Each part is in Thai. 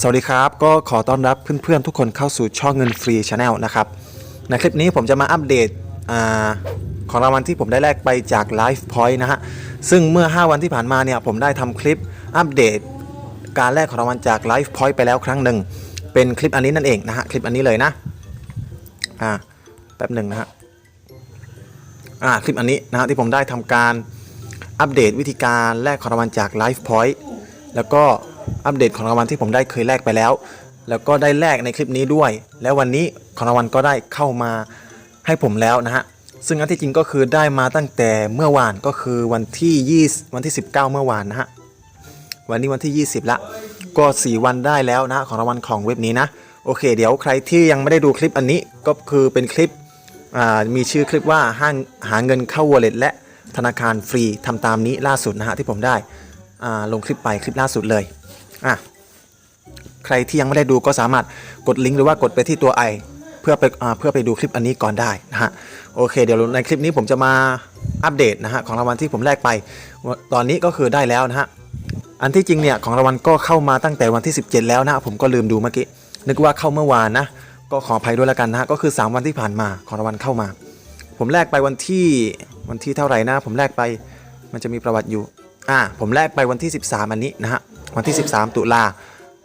สวัสดีครับ ก็ขอต้อนรับเพื่อนๆทุกคนเข้าสู่ช่องเงินฟรีชาแนลนะครับ ในคลิปนี้ผมจะมาอัปเดตอของรางวัลที่ผมได้แลกไปจาก Life Point นะฮะ ซึ่งเมื่อ 5 วันที่ผ่านมาเนี่ยผมได้ทำคลิปอัปเดต การแลกของรางวัลจาก Life Point ไปแล้วครั้งหนึ่ง เป็นคลิปอันนี้นั่นเองนะฮะ คลิปอันนี้เลยนะ อ่า แป๊บหนึ่งนะฮะ อ่า คลิปอันนี้นะฮะที่ผมได้ทำการอัปเดตวิธีการแลกของรางวัลจาก Life Point แล้วก็ อัปเดตของรางวัลที่ผมได้เคยแลกไปแล้ว แล้วก็ได้แลกในคลิปนี้ด้วย แล้ววันนี้ของรางวัลก็ได้เข้ามาให้ผมแล้วนะฮะซึ่งอันที่จริงก็คือได้มาตั้งแต่เมื่อวานก็คือวันที่20วันที่ 19 เมื่อวานนะฮะวันนี้วันที่ 20ละก็ 4 วันได้แล้วนะของรางวัลของเว็บนี้นะโอเค เดี๋ยวใครที่ยังไม่ได้ดูคลิปอันนี้ก็คือเป็นคลิปมีชื่อคลิปว่าห้างหาเงินเข้า wallet และธนาคารฟรีทำตามนี้ล่าสุดนะฮะที่ผมได้ลงคลิปไปคลิปล่าสุดเลย อะใครที่ยังไม่ได้ดูก็สามารถกดลิงก์หรือว่ากดไปที่ตัวไอเพื่อไปอเพื่อไปดูคลิปอันนี้ก่อนได้นะฮะโอเค เดี๋ยวในคลิปนี้ผมจะมาอัปเดตนะฮะของรางวัลที่ผมแลกไป ตอนนี้ก็คือได้แล้วนะฮะอันที่จริงเนี่ยของรางวัลก็เข้ามาตั้งแต่วันที่ 17 แล้วนะผมก็ลืมดูเมื่อกี้นึกว่าเข้าเมื่อวานนะก็ขออภัยด้วยแล้วกันนะฮะก็คือ 3 วันที่ผ่านมาของรางวัลเข้ามา ผมแลกไปวันที่วันที่เท่าไหร่นะ ผมแลกไปมันจะมีประวัติอยู่อ่าผมแลกไปวันที่ 13 อันนี้นะฮะ วันที่ 13 ตุลา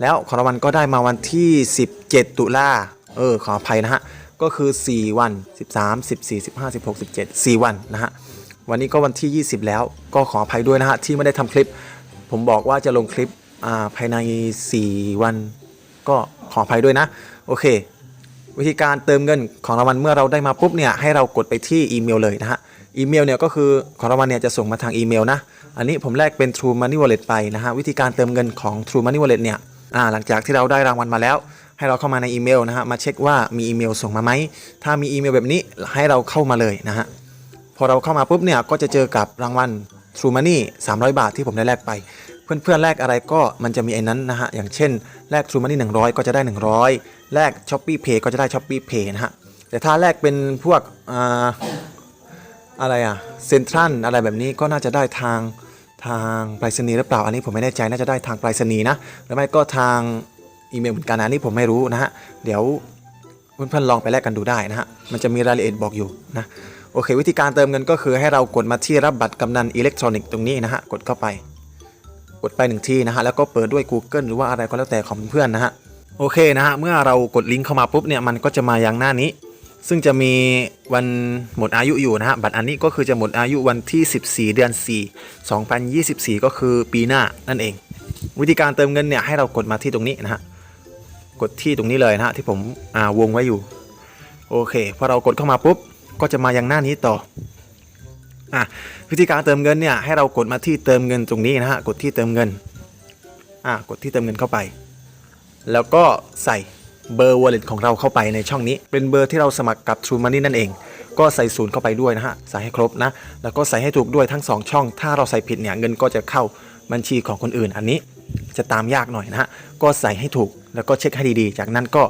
แล้วของรางวัลก็ได้มาวันที่ 17 ตุลา เออ ขออภัยนะฮะ ก็คือ 4 วัน 13 14 15 16 17 4 วันนะฮะ วันนี้ก็วันที่ 20 แล้วก็ขออภัยด้วยนะฮะ ที่ไม่ได้ทำคลิป ผมบอกว่าจะลงคลิปอ่าภายใน 4 วัน ก็ขออภัยด้วยนะ โอเค วิธีการเติมเงินของรางวัลเมื่อเราได้มาปุ๊บเนี่ยให้เรากดไปที่อีเมลเลยนะฮะ อีเมลเนี่ยก็คือของรางวัลเนี่ยจะส่งมาทางอีเมลนะ อันนี้ผมแลกเป็น True Money Wallet ไปนะฮะวิธีการเติมเงินของ True Money Wallet เนี่ยอ่าหลังจากที่เราได้รางวัลมาแล้ว ให้เราเข้ามาในอีเมลนะฮะมาเช็คว่ามีอีเมลส่งมาไหมถ้ามีอีเมลแบบนี้ให้เราเข้ามาเลยนะฮะพอเราเข้ามาปุ๊บเนี่ยก็จะเจอกับรางวัล True Money 300 บาทที่ผมได้แลกไป เพื่อนๆแลกอะไรก็มันจะมีไอ้นั้นนะฮะอย่างเช่นแลก True Money 100 ก็จะได้ 100 แลก Shopee Pay ก็จะได้ Shopee Pay นะฮะแต่ถ้าแลกเป็นพวกอ่า อะไรอะเซ็นทรัลอะไรแบบนี้ก็น่าจะได้ทางทางไปรษณีย์หรือเปล่า อันนี้ผมไม่แน่ใจน่าจะได้ทางไปรษณีย์นะหรือไม่ก็ทางอีเมลเหมือนกันนะนี่ผมไม่รู้นะฮะเดี๋ยวเพื่อนๆลองไปแลกกันดูได้นะฮะมันจะมีรายละเอียดบอกอยู่นะโอเค วิธีการเติมเงินก็คือให้เรากดมาที่รับบัตรกำนันอิเล็กทรอนิกส์ตรงนี้นะฮะกดเข้าไป กดไปหนึ่งทีนะฮะแล้วก็เปิดด้วย Google หรือว่าอะไรก็แล้วแต่ของเพื่อนนะฮะโอเคนะฮะเมื่อเรากดลิงก์เข้ามาปุ๊บเนี่ยมันก็จะมาอยังหน้านี้ ซึ่งจะมีวันหมดอายุอยู่นะฮะบัตรอันนี้ก็คือจะหมดอายุวันที่ 14 เดือน 4 2024 ก็คือปีหน้านั่นเอง วิธีการเติมเงินเนี่ยให้เรากดมาที่ตรงนี้นะฮะกดที่ตรงนี้เลยนะฮะที่ผมอ่าวงไว้อยู่โอเคพอเรากดเข้ามาปุ๊บก็จะมายังหน้านี้ต่ออะวิธีการเติมเงินเนี่ยให้เรากดมาที่เติมเงินตรงนี้นะฮะกดที่เติมเงินอะกดที่เติมเงินเข้าไป แล้วก็ใส่ เบอร์ wallet ของเราเข้าไปในช่องนี้ เป็นเบอร์ที่เราสมัครกับ True Money นั่นเอง ก็ใส่ศูนย์เข้าไปด้วยนะฮะ ใส่ให้ครบนะ แล้วก็ใส่ให้ถูกด้วยทั้งสองช่อง ถ้าเราใส่ผิดเนี่ยเงินก็จะเข้าบัญชีของคนอื่น อันนี้จะตามยากหน่อยนะฮะ ก็ใส่ให้ถูกแล้วก็เช็คให้ดีๆ จากนั้นก็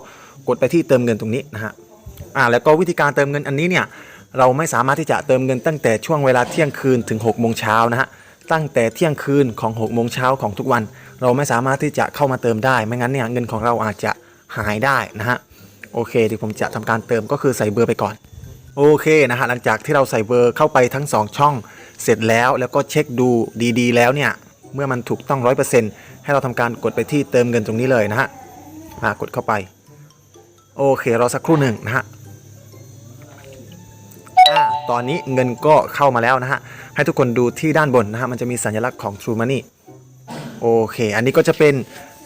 กดไปที่เติมเงินตรงนี้นะฮะ อ่าแล้วก็วิธีการเติมเงินอันนี้เนี่ยเราไม่สามารถที่จะเติมเงินตั้งแต่ช่วงเวลาเที่ยงคืนถึง6โมงเช้านะฮะตั้งแต่เที่ยงคืนของ6โมงเช้าของทุกวัน เราไม่สามารถที่จะเข้ามาเติมได้ ไม่งั้นเนี่ยเงินของเราอาจจะ หายได้นะฮะโอเคที่ผมจะทำการเติมก็คือใส่เบอร์ไปก่อน โอเคนะฮะหลังจากที่เราใส่เบอร์เข้าไปทั้ง 2 ช่องเสร็จแล้วแล้วก็เช็คดูดีๆ แล้วเนี่ยเมื่อมันถูกต้อง 100%ให้เราทำการกดไปที่เติมเงินตรงนี้เลยนะฮะอ่ากดเข้าไป โอเครอสักครู่หนึ่งนะฮะอ่าตอนนี้เงินก็เข้ามาแล้วนะฮะ ให้ทุกคนดูที่ด้านบนนะฮะ มันจะมีสัญลักษณ์ของ True Money โอเค อันนี้ก็จะเป็น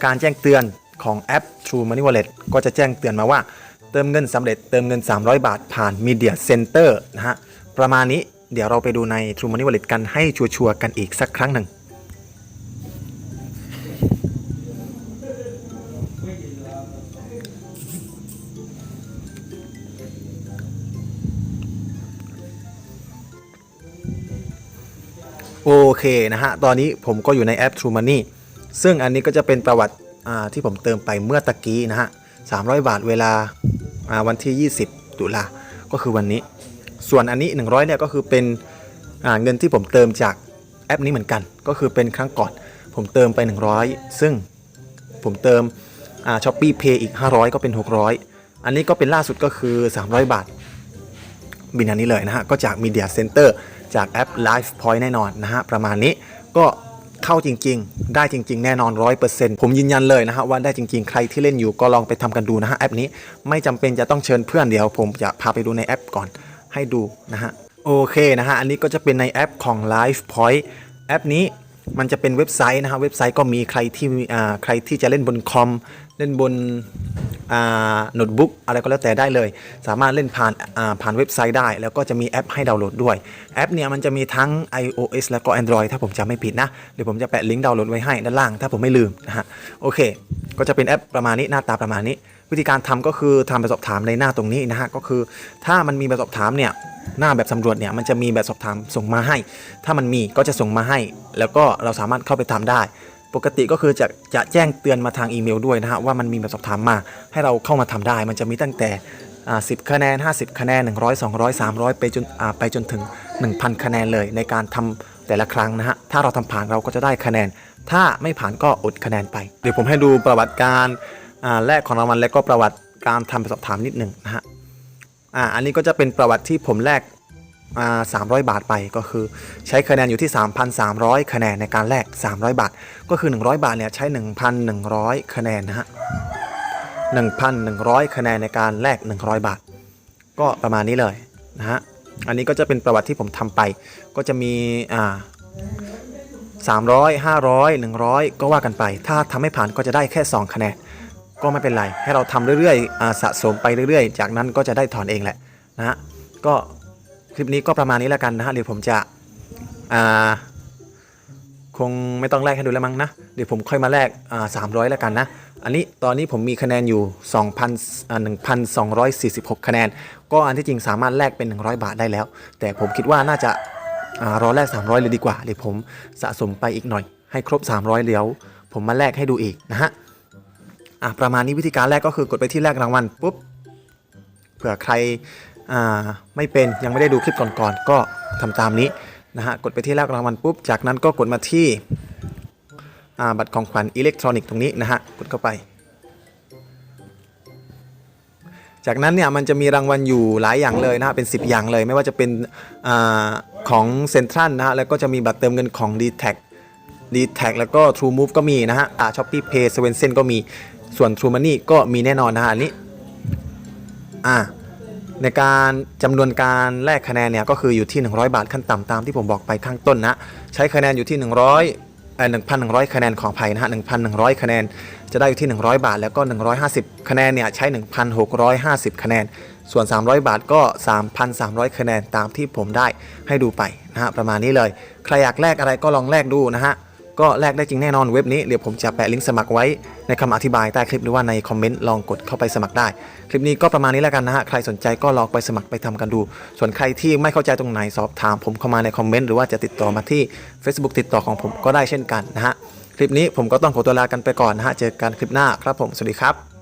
การแจ้งเตือน ของแอป True Money Wallet ก็จะแจ้งเตือนมาว่า เติมเงินสำเร็จเติมเงิน 300 บาทผ่าน Media Center นะฮะ ประมาณนี้เดี๋ยวเราไปดูใน True Money Wallet กันให้ชัวร์ๆกันอีกสักครั้งหนึ่งโอเคนะฮะ ตอนนี้ผมก็อยู่ในแอป True Money ซึ่งอันนี้ก็จะเป็นประวัติ ที่ผมเติมไปเมื่อตะกี้นะฮะ300 บาทเวลาวันที่ 20 ตุลาก็คือวันนี้ ส่วนอันนี้ 100เนี่ยก็คือเป็นเงินที่ผมเติมจากแอปนี้เหมือนกัน ก็คือเป็นครั้งก่อน ผมเติมไป 100 ซึ่งผมเติมช้อปปี้เพย์อีก 500 ก็เป็น 600 อันนี้ก็เป็นล่าสุดก็คือ 300 บาท บินอันนี้เลยนะฮะ ก็จาก Media Center จากแอป Live Point แน่นอนนะฮะ ประมาณนี้ก็ เข้าจริง ๆ ได้จริง ๆ แน่นอน 100%ผมยืนยันเลยนะฮะว่าได้จริง ๆ ใครที่เล่นอยู่ก็ลองไปทำกันดูนะฮะแอปนี้ไม่จำเป็นจะต้องเชิญเพื่อนเดี๋ยวผมจะพาไปดูในแอปก่อนให้ดูนะฮะโอเคนะฮะอันนี้ก็จะเป็นในแอปของ Live Point แอปนี้ มันจะเป็นเว็บไซต์นะฮะเว็บไซต์ก็มีใครที่อ่าใครที่จะเล่นบนคอมเล่นบนโน้ตบุ๊กอะไรก็แล้วแต่ได้เลย สามารถเล่นผ่านอ่าผ่านเว็บไซต์ได้ แล้วก็จะมีแอปให้ดาวน์โหลดด้วยแอปเนี่ยมันจะมีทั้ง iOS แล้วก็ Android ถ้าผมจำไม่ผิดนะเดี๋ยวผมจะแปะลิงก์ดาวน์โหลดไว้ให้ด้านล่าง ถ้าผมไม่ลืมนะฮะโอเค ก็จะเป็นแอปประมาณนี้หน้าตาประมาณนี้ วิธีการทำก็คือทำแบบสอบถามในหน้าตรงนี้นะฮะก็คือ ถ้ามันมีแบบสอบถามเนี่ยหน้าแบบสำรวจเนี่ยมันจะมีแบบสอบถามส่งมาให้ ถ้ามันมีก็จะส่งมาให้ แล้วก็เราสามารถเข้าไปทำได้ ปกติก็คือจะจะแจ้งเตือนมาทางอีเมลด้วยนะฮะว่ามันมีแบบสอบถามมา ให้เราเข้ามาทำได้ มันจะมีตั้งแต่10คะแนน 50 คะแนน 100 200 300 ไปจนไปจนถึง 1,000 คะแนนเลยในการทำแต่ละครั้งนะฮะ ถ้าเราทำผ่านเราก็จะได้คะแนน ถ้าไม่ผ่านก็อดคะแนนไป เดี๋ยวผมให้ดูประวัติการ แรกของรางวัลและก็ประวัติการทำสอบถามนิดหนึ่งนะฮะอ่าอันนี้ก็จะเป็นประวัติที่ผมแลกอ่า300บาทไปก็คือ ใช้คะแนนอยู่ที่ 3,300 คะแนนในการแลก300 บาท ก็คือ 100 บาทเนี่ยใช้ 1,100 คะแนนนะฮะ1,100 คะแนนในการแลก100 บาท ก็ประมาณนี้เลยนะฮะอันนี้ก็จะเป็นประวัติที่ผมทำไป ก็จะมีอ่า300 500 100 ก็ว่ากันไป ถ้าทำไม่ผ่านก็จะได้แค่ 2 คะแนน ก็ไม่เป็นไร ให้เราทำเรื่อยๆสะสมไปเรื่อยๆ จากนั้นก็จะได้ถอนเองแหละนะฮะก็คลิปนี้ก็ประมาณนี้แล้วกันนะฮะเดี๋ยวผมจะคงไม่ต้องแลกให้ดูแล้วมั้งนะเดี๋ยวผมค่อยมาแลกอ่า300แล้วกันนะอันนี้ตอนนี้ผมมีคะแนนอยู่2 1 2 4 6 คะแนน ก็อันที่จริงสามารถแลกเป็น 100 บาทได้แล้ว แต่ผมคิดว่าน่าจะอรอแลก 300 เลยดีกว่าเดี๋ยวผมสะสมไปอีกหน่อย ให้ครบ 300 เดี๋ยวผมมาแลกให้ดูอีกนะฮะ อะประมาณนี้วิธีการแรกก็คือกดไปที่แรกรางวัลปุ๊บเผื่อใครอ่าไม่เป็นยังไม่ได้ดูคลิปก่อนๆก็ทำตามนี้นะฮะกดไปที่แรกรางวัลปุ๊บจากนั้นก็กดมาที่อ่าบัตรของขวัญอิเล็กทรอนิกส์ตรงนี้นะฮะกดเข้าไป จากนั้นเนี่ยมันจะมีรางวัลอยู่หลายอย่างเลยนะฮะเป็น 10 อย่างเลย ไม่ว่าจะเป็นอาของเซ็นทรัลนะฮะแล้วก็จะมีบัตรเติมเงินของ d t แท d t แทแล้วก็ True Move ก็มีนะฮะอ่า Shopee Pay 7 Sen ก็มี ส่วน True Money ก็มีแน่นอนนะฮะอันนี้อ่าในการจำนวนการแลกคะแนนเนี่ยก็คืออยู่ที่ 100 บาทขั้นต่ำตามที่ผมบอกไปข้างต้นนะ ใช้คะแนนอยู่ที่ 100เอ่อ1,100 คะแนนของไผ่นะฮะ 1,100 คะแนนจะได้อยู่ที่ 100 บาท แล้วก็ 150 คะแนนเนี่ยใช้ 1,650 คะแนน ส่วน 300 บาทก็ 3,300 คะแนนตามที่ผมได้ให้ดูไปนะฮะประมาณนี้เลย ใครอยากแลกอะไรก็ลองแลกดูนะฮะ ก็แลกได้จริงแน่นอนเว็บนี้เดี๋ยวผมจะแปะลิงก์สมัครไว้ในคำอธิบายใต้คลิปหรือว่าในคอมเมนต์ลองกดเข้าไปสมัครได้ คลิปนี้ก็ประมาณนี้แล้วกันนะฮะใครสนใจก็ลองไปสมัครไปทำกันดู ส่วนใครที่ไม่เข้าใจตรงไหนสอบถาม ผมเข้ามาในคอมเมนต์หรือว่าจะติดต่อมาที่ Facebook ติดต่อของผมก็ได้เช่นกันนะฮะคลิปนี้ผมก็ต้องขอตัวลากันไปก่อนนะฮะเจอกันคลิปหน้าครับผมสวัสดีครับ